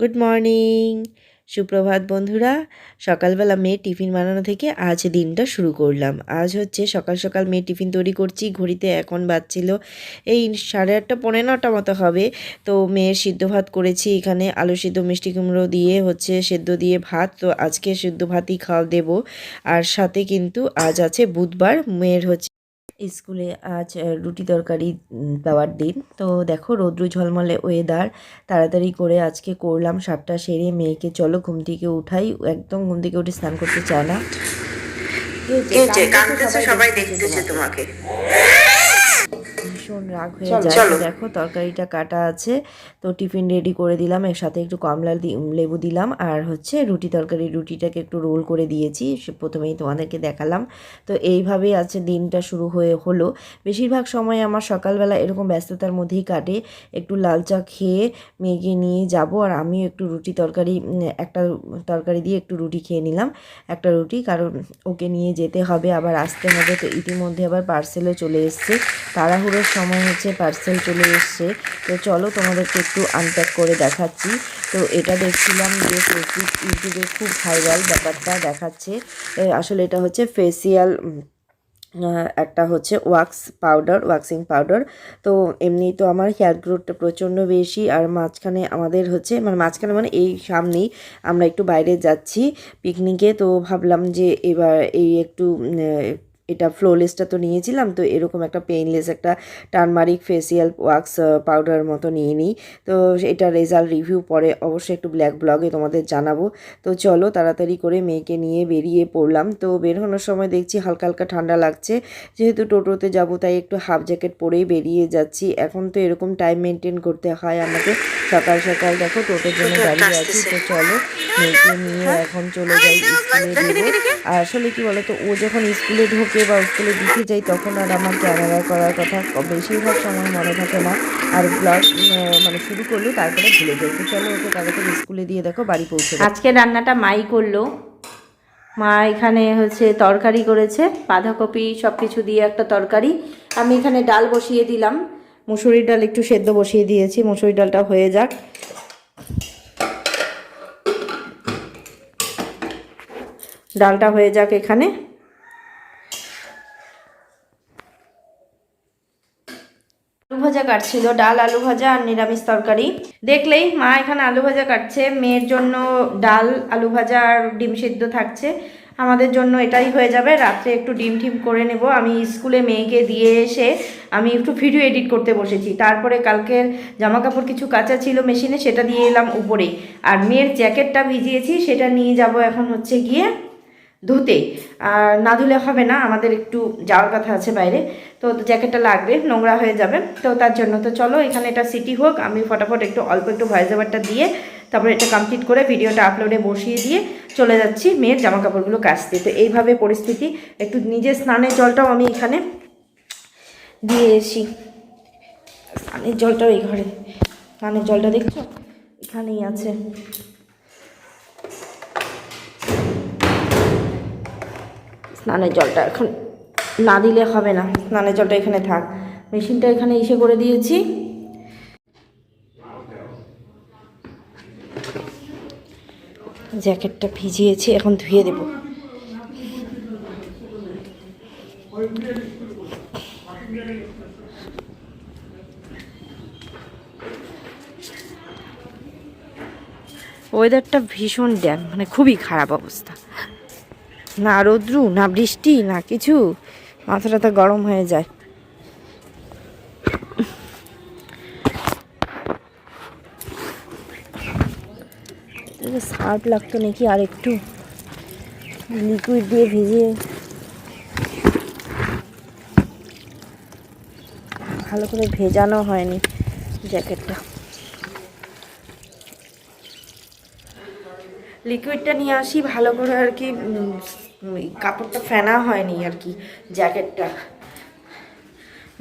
Good morning সুপ্রভাত বন্ধুরা, সকালবেলা মেয়ে টিফিন বানানো থেকে আজ দিনটা শুরু করলাম। আজ হচ্ছে সকাল সকাল মেয়ে টিফিন তৈরি করছি, ঘড়িতে এখন বাজছিল এই সাড়ে আটটা পনেরো নটা মতো হবে। তো মেয়ের সিদ্ধ ভাত করেছি এখানে, আলু সিদ্ধ, মিষ্টি কুমড়ো দিয়ে হচ্ছে সেদ্ধ দিয়ে ভাত। তো আজকে সিদ্ধ ভাতই খাওয়া দেবো। আর সাথে কিন্তু আজ আছে বুধবার, মেয়ের হচ্ছে স্কুলে আজ রুটি তরকারি দেওয়ার দিন। তো দেখো, রৌদ্র ঝলমলে ওয়েদার তাড়াতাড়ি করে আজকে করলাম, সাপটা সেরে মেয়েকে, চলো ঘুম থেকে উঠাই। একদম ঘুম থেকে উঠে স্নান করতে চায় না। সবাই দেখতেছে তোমাকে। ভীষণ রাগ হয়ে যায়। দেখো তরকারিটা কাটা আছে তো টিফিন রেডি করে দিলাম এর সাথে একটু কমলা লেবু দিলাম আর হচ্ছে রুটি তরকারি রুটিটাকে একটু রোল করে দিয়েছি সে প্রথমেই তোমাদেরকে দেখালাম। তো এইভাবেই আছে দিনটা শুরু হয়ে হলো। বেশিরভাগ সময় আমার সকালবেলা এরকম ব্যস্ততার মধ্যেই কাটে একটু লাল চা খেয়ে মেয়েকে নিয়ে যাব আর আমিও একটু রুটি তরকারি একটা তরকারি দিয়ে একটু রুটি খেয়ে নিলাম একটা রুটি কারণ ওকে নিয়ে যেতে হবে আবার আসতে হবে তো ইতিমধ্যে আবার পার্সেলও চলে এসছে। তাড়াহুড়োর সময় হচ্ছে পার্সেল চলে এসছে। তো চলো তোমাদেরকে একটু আনপ্যাক করে দেখাচ্ছি। তো এটা দেখছিলাম যে ফেসবুক ইউটিউবে খুব ভাইরাল ব্যাপারটা দেখাচ্ছে। আসলে এটা হচ্ছে ফেসিয়াল একটা হচ্ছে ওয়াক্স পাউডার ওয়াক্সিং পাউডার তো এমনি তো আমার হেয়ার গ্রোথটা প্রচণ্ড বেশি। আর মাঝখানে আমাদের হচ্ছে মানে মাঝখানে মানে এই সামনেই আমরা একটু বাইরে যাচ্ছি পিকনিকে তো ভাবলাম যে এবার এই একটু এটা ফ্লোলেসটা তো নিয়েছিলাম তো এরকম একটা পেইনলেস একটা টার্মারিক ফেসিয়াল ওয়াক্স পাউডার মতো নিয়ে নিই। তো এটা রেজাল্ট রিভিউ পরে অবশ্যই একটু ব্ল্যাক ব্লগে তোমাদের জানাব। তো চলো তাড়াতাড়ি করে মেয়েকে নিয়ে বেরিয়ে পড়লাম। তো বের হওয়ার সময় দেখছি হালকা হালকা ঠান্ডা লাগছে। যেহেতু টোটোতে যাব তাই একটু হাফ জ্যাকেট পরেই বেরিয়ে যাচ্ছি। এখন তো এরকম টাইম মেনটেন করতে হয় আমাকে। সকাল সকাল দেখো টোটোর জন্য দাঁড়িয়ে আছি তো চলো মেয়েকে নিয়ে এখন চলে যাই স্কুলে আর আসলে কি বলতো ও যখন স্কুলে ঢোকে বা স্কুলে দিতে যাই তখন আর আমার ক্যামেরা করার কথা বেশিরভাগ সময় মনে থাকে না। আর ব্লগ মানে শুরু করলে, তারপরে ভুলে যাই তো চলো ওকে তাড়াতাড়ি স্কুলে দিয়ে দেখো, বাড়ি পৌঁছে আজকে রান্নাটা মাই করল। মা এখানে হচ্ছে তরকারি করেছে, বাঁধাকপি সব কিছু দিয়ে একটা তরকারি। আমি এখানে ডাল বসিয়ে দিলাম। মুসুরির ডাল একটু সেদ্ধ বসিয়ে দিয়েছি, মুসুরির ডালটা হয়ে যাক। ডালটা হয়ে যাক এখানে আলু ভাজা কাটছিল, ডাল, আলু ভাজা আর নিরামিষ তরকারি। দেখলেই মা এখানে আলু ভাজা কাটছে। মেয়ের জন্য ডাল, আলু ভাজা আর ডিম সিদ্ধ থাকছে। আমাদের জন্য এটাই হয়ে যাবে। রাত্রে একটু ডিম টিম করে নেব। আমি স্কুলে মেয়েকে দিয়ে এসে আমি একটু ভিডিও এডিট করতে বসেছি। তারপরে কালকের জামা কাপড় কিছু কাঁচা ছিল মেশিনে, সেটা দিয়ে এলাম উপরে। আর মেয়ের জ্যাকেটটা ভিজিয়েছি, সেটা নিয়ে যাব এখন হচ্ছে গিয়ে ধুতে। আর না ধুলে হবে না, আমাদের একটু যাওয়ার কথা আছে বাইরে, তো জ্যাকেটটা লাগবে, নোংরা হয়ে যাবে। তো তার জন্য, তো চলো এখানে এটা সিটি হোক, আমি ফটাফট একটু অল্প একটু ভয়েস ওভারটা দিয়ে তারপরে এটা কমপ্লিট করে ভিডিওটা আপলোডে বসিয়ে দিয়ে চলে যাচ্ছি মেয়ের জামা কাপড়গুলো কাচতে। তো এইভাবে পরিস্থিতি, একটু নিজের স্নানের জলটাও আমি এখানে দিয়ে এসি। স্নানের জলটাও এই ঘরে। স্নানের জলটা দেখছ? এখানেই আছে। স্নানের জলটা এখন না দিলে হবে না। স্নানের জলটা এখানে থাক। মেশিনটা এখানে এসে করে দিয়েছি। জ্যাকেটটা ভিজিয়েছি, এখন ধুয়ে দেব। ওয়েদারটা ভীষণ ড্যাম মানে খুবই খারাপ অবস্থা। না রৌদ্রু, না বৃষ্টি, না কিছু। মাথা টাথা গরম হয়ে যায়। সার্ফ লাগতো নাকি আর একটু? লিকুইড দিয়ে ভিজিয়ে। ভালো করে ভেজানো হয়নি জ্যাকেটটা। লিকুইডটা নিয়ে আসি, ভালো করে আর কি কাপড়টা ফেনা হয়নি আর কি, জ্যাকেটটা।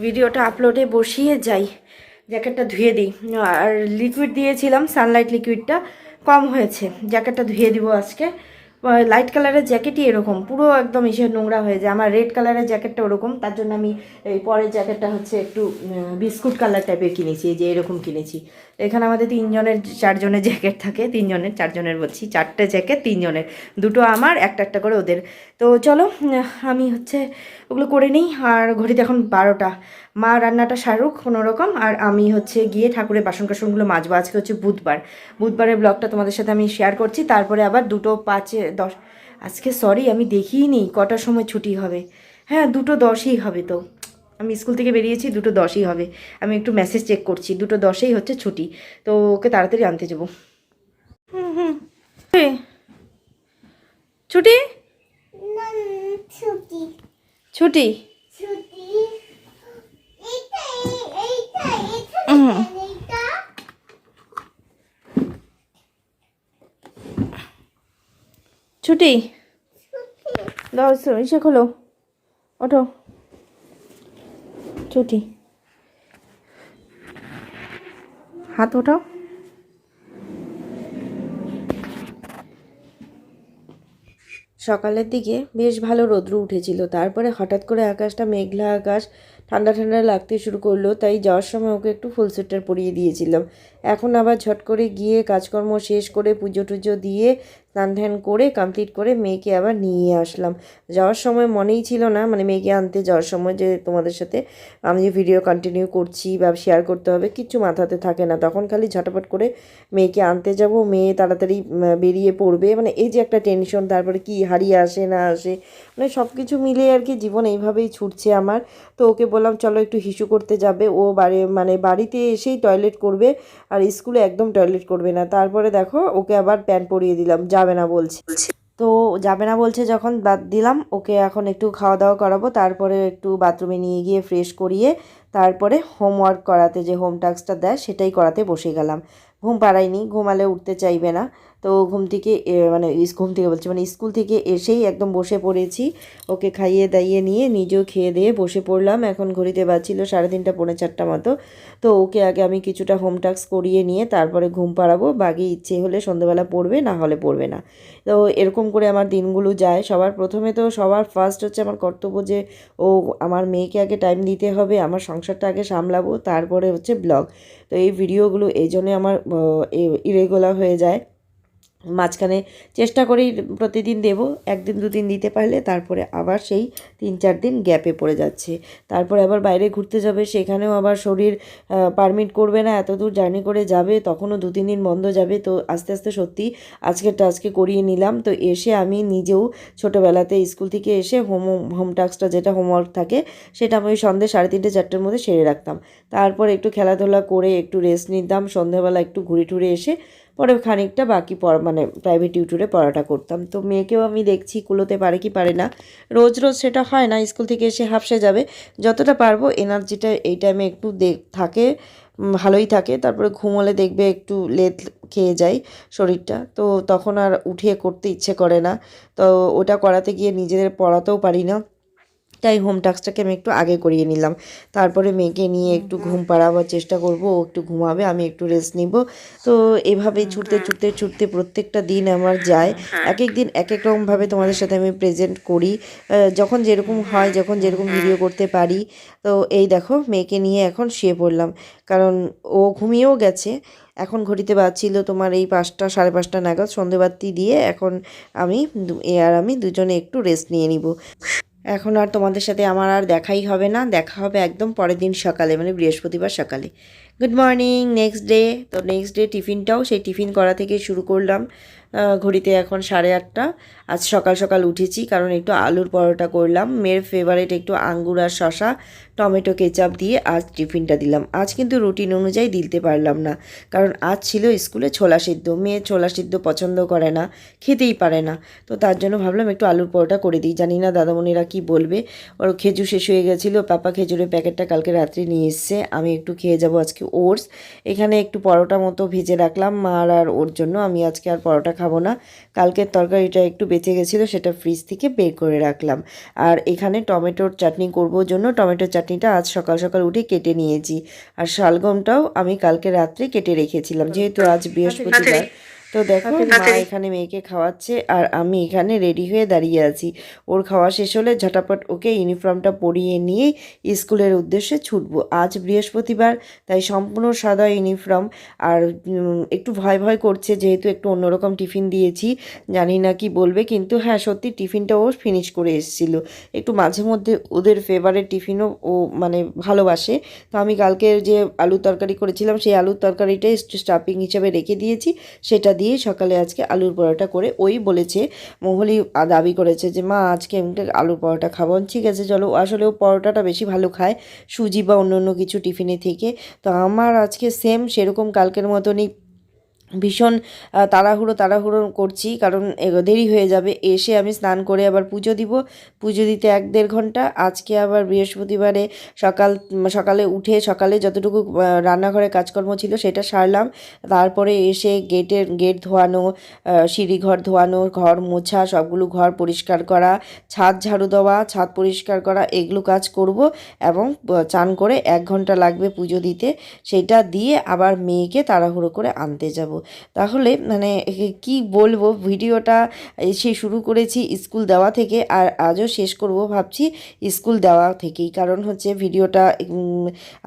ভিডিওটা আপলোডে বসিয়ে যাই, জ্যাকেটটা ধুয়ে দিই। আর লিকুইড দিয়েছিলাম সানলাইট লিকুইডটা কম হয়েছে, জ্যাকেটটা ধুয়ে দিব আজকে। লাইট কালারের জ্যাকেটই এরকম, পুরো একদম এসে নোংরা হয়ে যায়। আমার রেড কালারের জ্যাকেটটা ওরকম, তার জন্য আমি এই পরের জ্যাকেটটা হচ্ছে একটু বিস্কুট কালার টাইপের কিনেছি, এই যে এরকম কিনেছি। এখানে আমাদের তিনজনের, চারজনের জ্যাকেট থাকে, তিনজনের, চারজনের বলছি, চারটে জ্যাকেট তিনজনের। দুটো আমার, একটা একটা করে ওদের। তো চলো আমি হচ্ছে ওগুলো করে নিই, আর ঘড়িতে এখন বারোটা। মা রান্নাটা শাহরুখ কোনো রকম আর আমি হচ্ছে গিয়ে ঠাকুরের বাসন কাসনগুলো মাজবো। আজকে হচ্ছে বুধবার। বুধবারের ব্লগটা তোমাদের সাথে আমি শেয়ার করছি তারপরে আবার দুটো পাঁচে দশ আজকে সরি আমি দেখিই নি কটার সময় ছুটি হবে। হ্যাঁ দুটো দশই হবে তো। আমি স্কুল থেকে বেরিয়েছি দুটো দশই হবে। আমি একটু মেসেজ চেক করছি দুটো দশেই হচ্ছে ছুটি তো ওকে তাড়াতাড়ি আনতে যাব। হুম হুম। ছুটি। ছুটি? ছুটি ছুটি এইটা এই- এইটা এটা হুম। এইটা ছুটি, ইসে খোলো। ওঠো। ছুটি। হাত ওঠাও। সকালের দিকে বেশ ভালো রৌদ্র উঠেছিল। তারপরে হঠাৎ করে আকাশটা মেঘলা আকাশ ঠান্ডা ঠান্ডা লাগতে শুরু করল, তাই যাওয়ার সময় ওকে একটু ফুল সোয়েটার পরিয়ে দিয়েছিলাম। এখন আবার ঝট করে গিয়ে কাজকর্ম শেষ করে পুজো টুজো দিয়ে স্নান ধ্যান করে কমপ্লিট করে মেয়েকে আবার নিয়ে আসলাম। যাওয়ার সময় মনেই ছিল না মানে মেয়েকে আনতে যাওয়ার সময় যে তোমাদের সাথে আমি যে ভিডিও কন্টিনিউ করছি বা শেয়ার করতে হবে কিচ্ছু মাথাতে থাকে না। তখন খালি ঝটাপট করে মেয়েকে আনতে যাব, মেয়ে তাড়াতাড়ি বেরিয়ে পড়বে। মানে এই যে একটা টেনশন তারপরে কি হারিয়ে আসে না আসে মানে সব কিছু মিলে আর কি জীবন এইভাবেই ছুটছে আমার। তো ওকে বললাম, চলো একটু হিসু করতে যাবে। ও বাড়ি মানে বাড়িতে এসেই টয়লেট করবে, আর স্কুলে একদম টয়লেট করবে না। তারপরে দেখো, ওকে আবার প্যান্ট পরিয়ে দিলাম। যাবে না বলছে। তো যাবে না বলছে যখন বাদ দিলাম, ওকে এখন একটু খাওয়া দাওয়া করাবো, তারপরে একটু বাথরুমে নিয়ে গিয়ে ফ্রেশ করিয়ে তারপরে হোমওয়ার্ক করাতে যে হোম টাস্কটা দেয়, সেটাই করাতে বসে গেলাম। ঘুম পাড়াইনি ঘুমালে উঠতে চাইবে না। তো ঘুম থেকে মানে ঘুম থেকে বলছি মানে স্কুল থেকে এসেই একদম বসে পড়েছি। ওকে খাইয়ে দাইয়ে নিয়ে নিজেও খেয়ে দিয়ে বসে পড়লাম। এখন ঘড়িতে বাজছিল সাড়ে তিনটা, পৌনে চারটা মতো। তো ওকে আগে আমি কিছুটা হোম করিয়ে নিয়ে তারপরে ঘুম পাড়াবো। বাকি ইচ্ছে হলে সন্ধ্যেবেলা পড়বে, না হলে পড়বে না। তো এরকম করে আমার দিনগুলো যায়। সবার প্রথমে তো সবার ফার্স্ট হচ্ছে আমার কর্তব্য যে, ও, আমার মেয়েকে আগে টাইম দিতে হবে, আমার সংসারটা আগে সামলাবো, তারপরে হচ্ছে ব্লগ তো এই ভিডিওগুলো এই জন্যে আমার ইরেগুলার হয়ে যায়। মাঝখানে চেষ্টা করি প্রতিদিন দেব, একদিন দুদিন দিতে পারলে তারপরে আবার সেই তিন চার দিন গ্যাপে পড়ে যাচ্ছে। তারপরে আবার বাইরে ঘুরতে যাবে, সেখানেও আবার শরীর পারমিট করবে না, এত দূর জার্নি করে যাবে, তখনও দু তিন দিন বন্ধ যাবে। তো আস্তে আস্তে সত্যি আজকে করিয়ে নিলাম। তো এসে আমি নিজেও ছোটোবেলাতে স্কুল থেকে এসে হোম হোম টাস্কটা যেটা হোমওয়ার্ক থাকে, সেটা আমি সন্ধ্যে সাড়ে তিনটে, চারটের মধ্যে সেরে রাখতাম। তারপর একটু খেলাধুলা করে একটু রেস্ট নিতাম, সন্ধ্যেবেলা একটু ঘুরে টুরে এসে পরে খানিকটা বাকি পড় মানে প্রাইভেট টিউটরে পড়াটা করতাম। তো মেয়েকেও আমি দেখছি, কুলোতে পারে কি পারে না। রোজ রোজ সেটা হয় না, স্কুল থেকে এসে হাফসে যাবে। যতটা পারব এনার্জিটা এই টাইমে একটু দেখ, থাকে ভালোই থাকে। তারপরে ঘুমোলে দেখবে একটু লেট খেয়ে যায় শরীরটা। তো তখন আর উঠিয়ে করতে ইচ্ছে করে না। তো ওটা করাতে গিয়ে নিজেদের পড়াতেও পারি না। তাই হোম টাস্কটাকে আমি একটু আগে করিয়ে নিলাম। তারপরে মেয়েকে নিয়ে একটু ঘুম পাড়াবার চেষ্টা করব ও একটু ঘুমাবে আমি একটু রেস্ট নিব। তো এভাবেই ছুটতে ছুটতে ছুটতে প্রত্যেকটা দিন আমার যায়। এক এক দিন এক এক রকমভাবে তোমাদের সাথে আমি প্রেজেন্ট করি। যখন যেরকম হয় যখন যেরকম ভিডিও করতে পারি। তো এই দেখো মেয়েকে নিয়ে এখন শুয়ে পড়লাম। কারণ ও ঘুমিয়েও গেছে। এখন ঘড়িতে বাজছিল তোমার এই পাঁচটা সাড়ে পাঁচটা নাগাদ। সন্ধেবাতি দিয়ে এখন আমি এ আর আমি দুজনে একটু রেস্ট নিয়ে নিব। এখন আর তোমাদের সাথে আমার আর দেখাই হবে না। দেখা হবে একদম পরের দিন সকালে মানে বৃহস্পতিবার সকালে। গুড মর্নিং নেক্সট ডে তো নেক্সট ডে টিফিনটাও সেই টিফিন করা থেকে শুরু করলাম। ঘড়িতে এখন সাড়ে আটটা। আজ সকাল সকাল উঠেছি কারণ একটু আলুর পরোটা করলাম। মেয়ের ফেভারিট একটু আঙ্গুর আর শশা টমেটো কেচাপ দিয়ে আজ টিফিনটা দিলাম। আজ কিন্তু রুটিন অনুযায়ী দিতে পারলাম না। কারণ আজ ছিল স্কুলে ছোলা সিদ্ধ। মেয়ে ছোলা সিদ্ধ পছন্দ করে না, খেতেই পারে না। তো তার জন্য ভাবলাম একটু আলুর পরোটা করে দিই। জানি না দাদামণিরা কি বলবে। ওর খেজুর শেষ হয়ে গেছিল। পাপা খেজুরের প্যাকেটটা কালকে রাত্রে নিয়ে এসছে। আমি একটু খেয়ে যাব আজকে ওটস। এখানে একটু পরোটা মতো ভেজে রাখলাম। মার আর ওর জন্য। আমি আজকে আর পরোটা খাব না। কালকের তরকারিটা একটু বেঁচে গেছিল সেটা ফ্রিজ থেকে বের করে রাখলাম। আর এখানে টমেটোর চাটনি করব জন্য। টমেটোর চাটনিটা আজ সকাল সকাল উঠে কেটে নিয়েছি। আর শালগমটাও আমি কালকে রাত্রে কেটে রেখেছিলাম। যেহেতু আজ বৃহস্পতিবার। তো দেখো মা এখানে মেয়েকে খাওয়াচ্ছে আর আমি এখানে রেডি হয়ে দাঁড়িয়ে আছি। ওর খাওয়া শেষ হলে ঝটাপট ওকে ইউনিফর্মটা পরিয়ে নিয়ে স্কুলের উদ্দেশ্যে ছুটব। আজ বৃহস্পতিবার তাই সম্পূর্ণ সাদা ইউনিফর্ম। আর একটু ভয় ভয় করছে যেহেতু একটু অন্যরকম টিফিন দিয়েছি। জানি না কি বলবে কিন্তু হ্যাঁ সত্যি টিফিনটা ও ফিনিশ করে এসেছিল। একটু মাঝে মধ্যে ওদের ফেভারেট টিফিনও ও মানে ভালোবাসে। তো আমি কালকে যে আলুর তরকারি করেছিলাম সেই আলুর তরকারিটাই স্টাফিং হিসেবে রেখে দিয়েছি। সেটা দিয়ে সকালে আজকে আলুর পরোটা করে ওই বলেছে, মহলি দাবি করেছে যে, মা, আজকে এমনি আলুর পরোটা খাব। ঠিক আছে, চলো। আসলে ও পরোটাটা বেশি ভালো খায়, সুজি বা অন্য অন্য কিছু টিফিনে থেকে। তো আমার আজকে সেম সেরকম কালকের মতনই ভীষণ তাড়াহুড়ো তাড়াহুড়ো করছি, কারণ দেরি হয়ে যাবে। এসে আমি স্নান করে আবার পুজো দিব। পুজো দিতে এক দেড় ঘণ্টা। আজকে আবার বৃহস্পতিবারে সকাল সকালে উঠে, সকালে যতটুকু রান্নাঘরে কাজকর্ম ছিল সেটা সারলাম। তারপরে এসে গেটের গেট ধোয়ানো সিঁড়িঘর ধোয়ানো, ঘর মোছা, সবগুলো ঘর পরিষ্কার করা, ছাদ ঝাড়ু দেওয়া, ছাদ পরিষ্কার করা, এগুলো কাজ করব এবং চান করে এক ঘণ্টা লাগবে পুজো দিতে। সেটা দিয়ে আবার মেয়েকে তাড়াহুড়ো করে আনতে যাব। তাহলে মানে কি বলব? ভিডিওটা সে শুরু করেছি স্কুল দেওয়া থেকে, আর আজও শেষ করব ভাবছি স্কুল দেওয়া থেকেই। কারণ হচ্ছে ভিডিওটা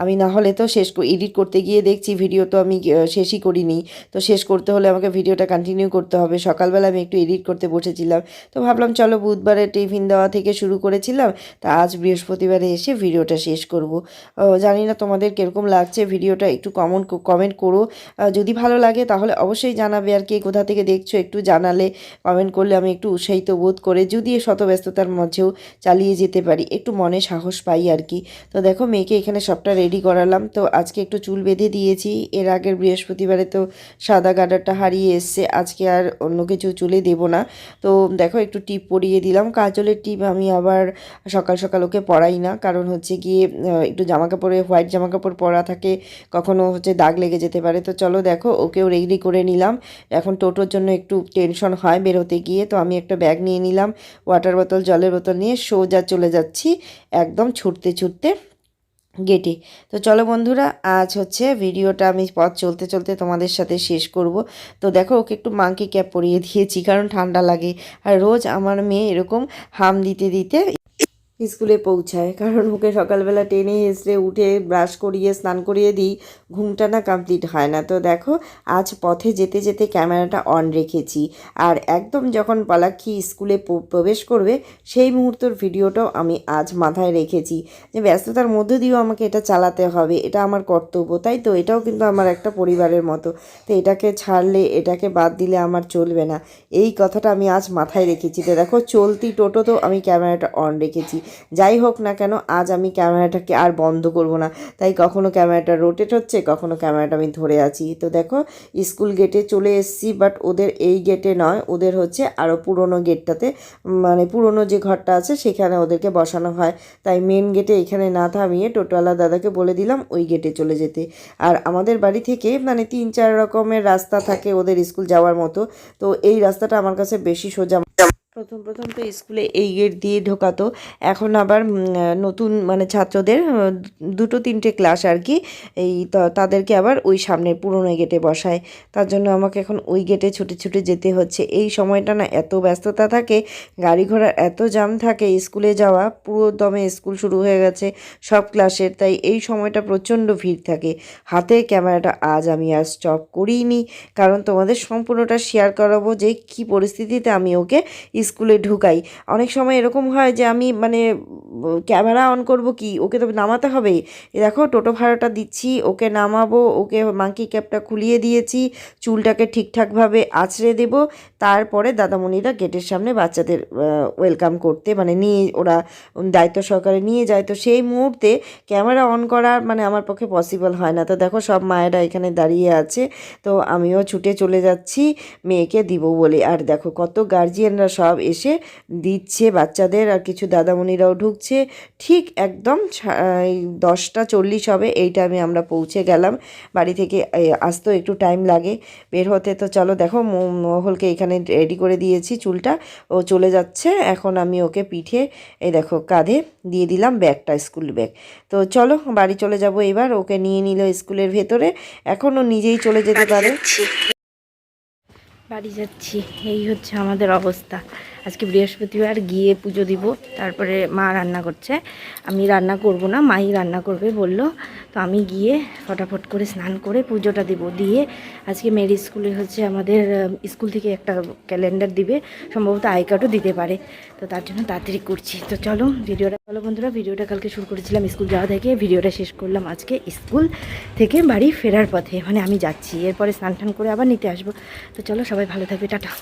আমি না হলে তো শেষ এডিট করতে গিয়ে দেখছি ভিডিও তো আমি শেষই করিনি। তো শেষ করতে হলে আমাকে ভিডিওটা কন্টিনিউ করতে হবে। সকালবেলা আমি একটু এডিট করতে বসেছিলাম। তো ভাবলাম, চলো বুধবারে টিফিন দেওয়া থেকে শুরু করেছিলাম। তা আজ বৃহস্পতিবারে এসে ভিডিওটা শেষ করব। জানি না তোমাদের কীরকম লাগছে ভিডিওটা, একটু কমেন্ট কমেন্ট করো। যদি ভালো লাগে তাহলে অবশ্যই জানাবে আর কে কোথা থেকে দেখছ, একটু জানালে কমেন্ট করলে আমি একটু উৎসাহিত বোধ করে যদি শত ব্যস্ততার মধ্যেও চালিয়ে যেতে পারি, একটু মনে সাহস পাই আর কি। তো দেখো, মেয়েকে এখানে সবটা রেডি করালাম। তো আজকে একটু চুল বেঁধে দিয়েছি। এর আগের বৃহস্পতিবারে তো সাদা গাডারটা হারিয়ে এসছে। আজকে আর অন্য কিছু চুলে দেব না। তো দেখো, একটু টিপ পরিয়ে দিলাম। কাজলের টিপ আমি আবার সকাল সকাল ওকে পরাই না। কারণ হচ্ছে গিয়ে একটু জামা কাপড়ে হোয়াইট জামা কাপড় পরা থাকে, কখনো হচ্ছে দাগ লেগে যেতে পারে। তো চলো দেখো, ওকেও রেডি করে নিলাম। এখন টোটোর জন্য একটু টেনশন হয় বেরোতে গিয়ে, তো আমি একটা ব্যাগ নিয়ে নিলাম ওয়াটার বোতল জলের বোতল নিয়ে সোজা চলে যাচ্ছি একদম ছুটতে ছুটতে গেটে তো চলো বন্ধুরা, আজ হচ্ছে ভিডিওটা আমি পথ চলতে চলতে তোমাদের সাথে শেষ করব। তো দেখো, ওকে একটু মাংকি ক্যাপ পরিয়ে দিয়েছি, কারণ ঠান্ডা লাগে। আর রোজ আমার মেয়ে এরকম হাম দিতে দিতে স্কুলে পৌঁছায়। কারণ ওকে সকালবেলা টেনে হেসড়ে উঠে ব্রাশ করিয়ে, স্নান করিয়ে দিই, ঘুমটা না কমপ্লিট হয় না। তো দেখো, আজ পথে যেতে যেতে ক্যামেরাটা অন রেখেছি। আর একদম যখন পালাক্ষী স্কুলে প্রবেশ করবে, সেই মুহূর্তের ভিডিওটাও আমি আজ মাথায় রেখেছি যে ব্যস্ততার মধ্য দিয়েও আমাকে এটা চালাতে হবে। এটা আমার কর্তব্য, তাই তো? এটাও কিন্তু আমার একটা পরিবারের মতো। তো এটাকে ছাড়লে, এটাকে বাদ দিলে আমার চলবে না। এই কথাটা আমি আজ মাথায় রেখেছি। তো দেখো, চলতি টোটোতেও আমি ক্যামেরাটা অন রেখেছি। যাই হোক না কেন, আজ আমি ক্যামেরাটাকে আর বন্ধ করব না। তাই কখনো ক্যামেরাটা রোটেট হচ্ছে, কখনো ক্যামেরাটা আমি ধরে আছি। তো দেখো স্কুল গেটে চলে এসেছি বাট ওদের এই গেটে নয়, ওদের হচ্ছে আরও পুরনো গেটটাতে মানে পুরনো যে ঘরটা আছে, সেখানে ওদেরকে বসানো হয়। তাই মেন গেটে এখানে না থামিয়ে টোটোওয়ালা দাদাকে বলে দিলাম, ওই গেটে চলে যেতে। আর আমাদের বাড়ি থেকে মানে তিন চার রকমের রাস্তা থাকে ওদের স্কুল যাওয়ার মতো। তো এই রাস্তাটা আমার কাছে বেশি সোজা প্রথম প্রথম তো স্কুলে এই গেট দিয়ে ঢোকাতো। এখন আবার নতুন মানে ছাত্রদের দুটো, তিনটে ক্লাস আর কি, এই তাদেরকে আবার ওই সামনের পুরনো গেটে বসায়। তার জন্য আমাকে এখন ওই গেটে ছুটে ছুটে যেতে হচ্ছে। এই সময়টা না এত ব্যস্ততা থাকে, গাড়ি ঘোড়ার এত জাম থাকে, স্কুলে যাওয়া, পুরো দমে স্কুল শুরু হয়ে গেছে, সব ক্লাসের তাই এই সময়টা প্রচণ্ড ভিড় থাকে। হাতে ক্যামেরাটা আজ আমি আর স্টপ করিনি, কারণ তোমাদের সম্পূর্ণটা শেয়ার করাবো যে কি পরিস্থিতিতে আমি ওকে স্কুলে ঢুকাই। অনেক সময় এরকম হয় যে আমি মানে ক্যামেরা অন করব কি? ওকে তো নামাতে হবে দেখো, টোটো ভাড়াটা দিচ্ছি, ওকে নামাবো, ওকে মাঙ্কি ক্যাপটা খুলিয়ে দিয়েছি, চুলটাকে ঠিকঠাকভাবে আছড়ে দেব, তারপরে দাদামণিরা গেটের সামনে বাচ্চাদের ওয়েলকাম করতে মানে নিয়ে ওরা দায়িত্ব সহকারে নিয়ে যায়। তো সেই মুহূর্তে ক্যামেরা অন করা মানে আমার পক্ষে পসিবল হয় না। তো দেখো, সব মায়েরা এখানে দাঁড়িয়ে আছে, তো আমিও ছুটে চলে যাচ্ছি, মেয়েকে দিব বলে। আর দেখো, কত গার্জিয়ানরা সব এসে দিচ্ছে বাচ্চাদের, আর কিছু দাদামণিরাও ঢুকছে। ঠিক একদম ছা- এই দশটা চল্লিশ হবে এই টাইমে আমরা পৌঁছে গেলাম। বাড়ি থেকে আসতেও একটু টাইম লাগে। বের হতে তো চলো দেখো মহলকে এখানে রেডি করে দিয়েছি চুলটা। ও চলে যাচ্ছে এখন আমি ওকে পিঠে এই দেখো কাঁধে দিয়ে দিলাম ব্যাগটা স্কুল ব্যাগ তো চলো বাড়ি চলে যাব এবার ওকে নিয়ে নিল স্কুলের ভেতরে। এখনও নিজেই চলে যেতে পারে। বাড়ি যাচ্ছি এই হচ্ছে আমাদের অবস্থা। আজকে বৃহস্পতিবার গিয়ে পুজো দিব, তারপরে মা রান্না করছে। আমি রান্না করব না, মাই রান্না করবে বলল। তো আমি গিয়ে ফটাফট করে স্নান করে পুজোটা দিব দিয়ে আজকে মেরি স্কুলে হচ্ছে আমাদের স্কুল থেকে একটা ক্যালেন্ডার দিবে, সম্ভবত আই কার্ডও দিতে পারে। তো তার জন্য তাড়াতাড়ি করছি। তো চলো ভিডিওটা চলো বন্ধুরা, ভিডিওটা কালকে শুরু করেছিলাম স্কুল যাওয়া থেকে, ভিডিওটা শেষ করলাম আজকে স্কুল থেকে বাড়ি ফেরার পথে। মানে আমি যাচ্ছি, এরপরে স্নান টান করে আবার নিতে আসব। তো চলো সবাই ভালো থাকবে, টাটা।